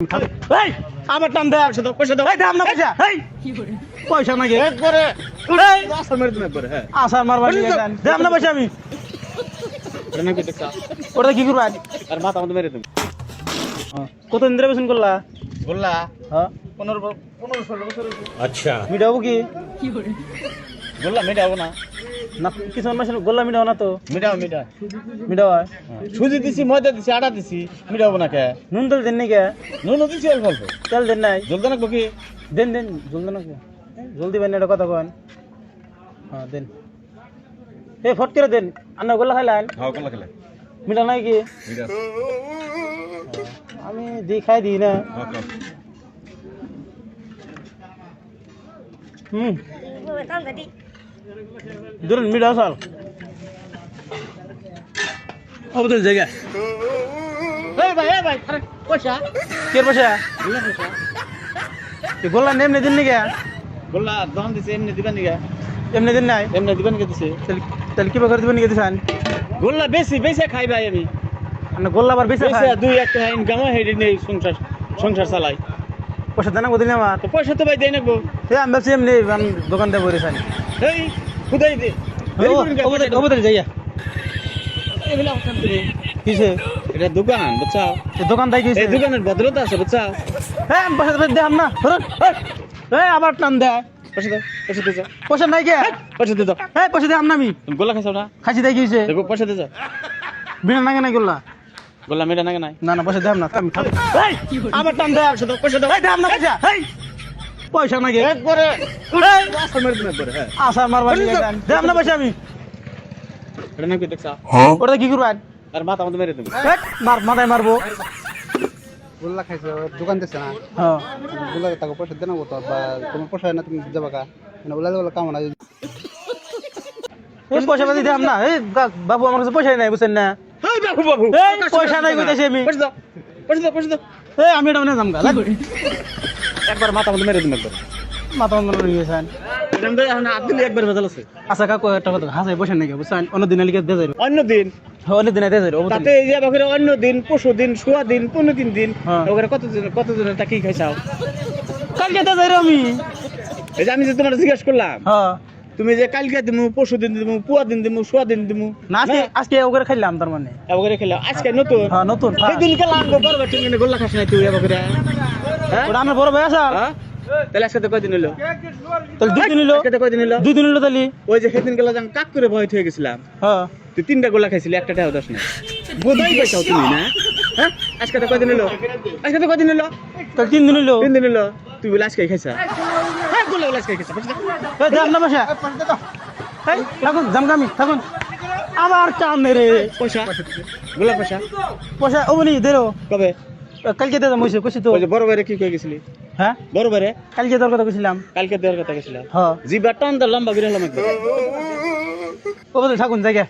এই আমার টান দে পয়সা পয়সা দাও। দাম না পয়সা। এই পয়সা নাকি? একবারে এই আসল তুমি একবারে হ্যাঁ। আসার মারবার দাম না পয়সা আমি। এটা নাকি দেখছা ওটা কি করবা? আর মাথা আমাদের মেরে তুমি কত ইন্দ্র বেসন করলা? বললা হ্যাঁ। পনেরো পনেরো ষোলো বছর হয়েছে। মিটাবো কি? বললাম মেটাবো না। না কিছু মাস গোল্লা মিটাও না তো? মেটাও মেটা মিটাও হয়? সুজি দিছি ময়দা দিছি আটা দিছি মেটাবো না কে? নুন তেল দেন নাকি নুনও দিছি অল্প অল্প। তেল দেন নাই? জলদি নাকবো কি? দেন দেন জলদি না জলদি বেন এটা কথা কন। হ্যাঁ দেন। এই ফট করে দেন। আন্না গোল্লা খাইলেন? হ্যাঁ কলা খেলে মিটা নাই কি? আমি দি খাই দিই না। হ্যাঁ হুম। ধরুন মিটা সাল অবদল জায়গা। এই ভাই এই ভাই আরে পয়সা? কে পয়সা? দিলা পয়সা। এ গোল্লা নেমনে দিন নাকি বললা দহন দিছে এমনি দিবেন নিগা এমনি দিন নাই? এমনি দিবেন কে দিছে। তাহলে কিবা করে দিবেন নাকি দিছেন? গোল্লা বেশি বেশি খাই ভাই আমি। না গোল্লা আবার বেশি দুই একটা ইনকাম হয় নেই সংসার সংসার চালাই পয়সা দেন বদিন আমার তো পয়সা তো ভাই দেই নাকবো। সে আমি ভাবছি এমনি দোকান দিয়ে বলেছেন এই খুদাই দে তুমি। কিসে? এটা দোকান বুঝছাও এ দোকান তাই কিসে? এই দোকানের ভদ্রতা আছে বুঝছাও হ্যাঁ পয়সা দেখাম না। এই আবার টান দেয়। পয়সা দাও পয়সা দিয়ে পয়সা নাই কে? পয়সা দিয়ে দাও এই পয়সা দেখাম না আমি। গোলা খাইছো না? খাসি দেয় কিসে? দেখো পয়সা দিয়ে যাও। বিনা নাগে নাই গোল্লা গোলা মেটা নাকি নাই? না না পয়সা দেখাম না আমি খাব এই! আবার টান দেয় দাও পয়সা দাও এই দেখাম না পয়সা। এই! পয়সা নাকি? একবারে। তুমি একবারে হ্যাঁ। আসার মারবার দেখাম না পয়সা আমি। এটা নাকি দেখছা? ওটা কি করবেন? আর মাথা আমাদের মেরে তুমি এই, মার মাথায় মারবো। গোল্লা খাইছে দোকান দিচ্ছে না? হ্যাঁ। গোল্লা তাকে পয়সা দেনা করতো বা তোমার পয়সা না তুমি যাবা কা? মানে ওলা ওলা কাম না এই পয়সা পাতি দেখাম না। এই বাবু আমার কাছে পয়সা নাই বুঝছেন না? এই বাবু বাবু। এই, পয়সা নাই কইতাছি আমি। পয়সা দাও পয়সা দাও পয়সা দাও। এই আমি এটা মানে জামগা লাগবে। একবার মাথা আমাদের মেরে তুমি একবার। মাথা বন্ধ করে গেছেন এরকম তো এখন হাত দিলে একবার ভেজাল আছে। আচ্ছা কাকু একটা কথা হাসাই পয়সা নাকি? বুঝছেন? অন্য দিন লিখে দিয়ে যাবে অন্য দিন। অন্য দিনে দিয়ে যাবে তাতে এই যে বাকি অন্য দিন পরশু দিন সোয়া দিন পনেরো তিন দিন হ্যাঁ। ওখানে কত কত তা কি খাইছাও? কালকে দিয়ে যাই আমি। এই যে আমি যে তোমার জিজ্ঞেস করলাম হ্যাঁ। তুমি যে কালকে দিমু পরশু দিন দিমু পুয়া দিন দিমু সোয়া দিন দিমু না আজকে আজকে ওকে খাইলাম তার মানে। এবারে খেলাম আজকে নতুন। হ্যাঁ নতুন সেই দিন খেলাম গো করবে না গোল্লা খাস নাই তুই এবারে হ্যাঁ? ওটা আমার বড় ভাই আছে। হ্যাঁ? তাহলে আজকে তো কয়দিন হলো? তাহলে দুই দিন হলো। আজকে তো কয়দিন হলো? দুই দিন হলো তাহলে। ওই যে সেদিন গেলা আমি কাক করে ভয় হয়ে গেছিলাম হ্যাঁ। তুই তিনটা গোল্লা খাইছিলি একটা টাকা দশ নাই। বোধাই পাইছাও তুমি না? হ্যাঁ? আজকে তো কয়দিন হলো? আজকে তো কয়দিন হলো? তাহলে তিন দিন হলো। তিন দিন হলো। তুই বলে আজকে খাইছা? থাকুন জামগামি থাকুন। আবার টান রে। পয়সা গোলা পয়সা। পয়সা ও বলি দেরো কবে? কালকে দিয়ে যাম কইছি তো। বড় বাইরে কি কয়ে গেছিলি? হ্যাঁ? বড় বাইরে কালকে তোর কথা কইছিলাম। কালকে দেওয়ার কথা গেছিলাম হ্যাঁ জিবা টান দা লম্বা করে হলাম একবার ও বলে থাকুন জায়গা।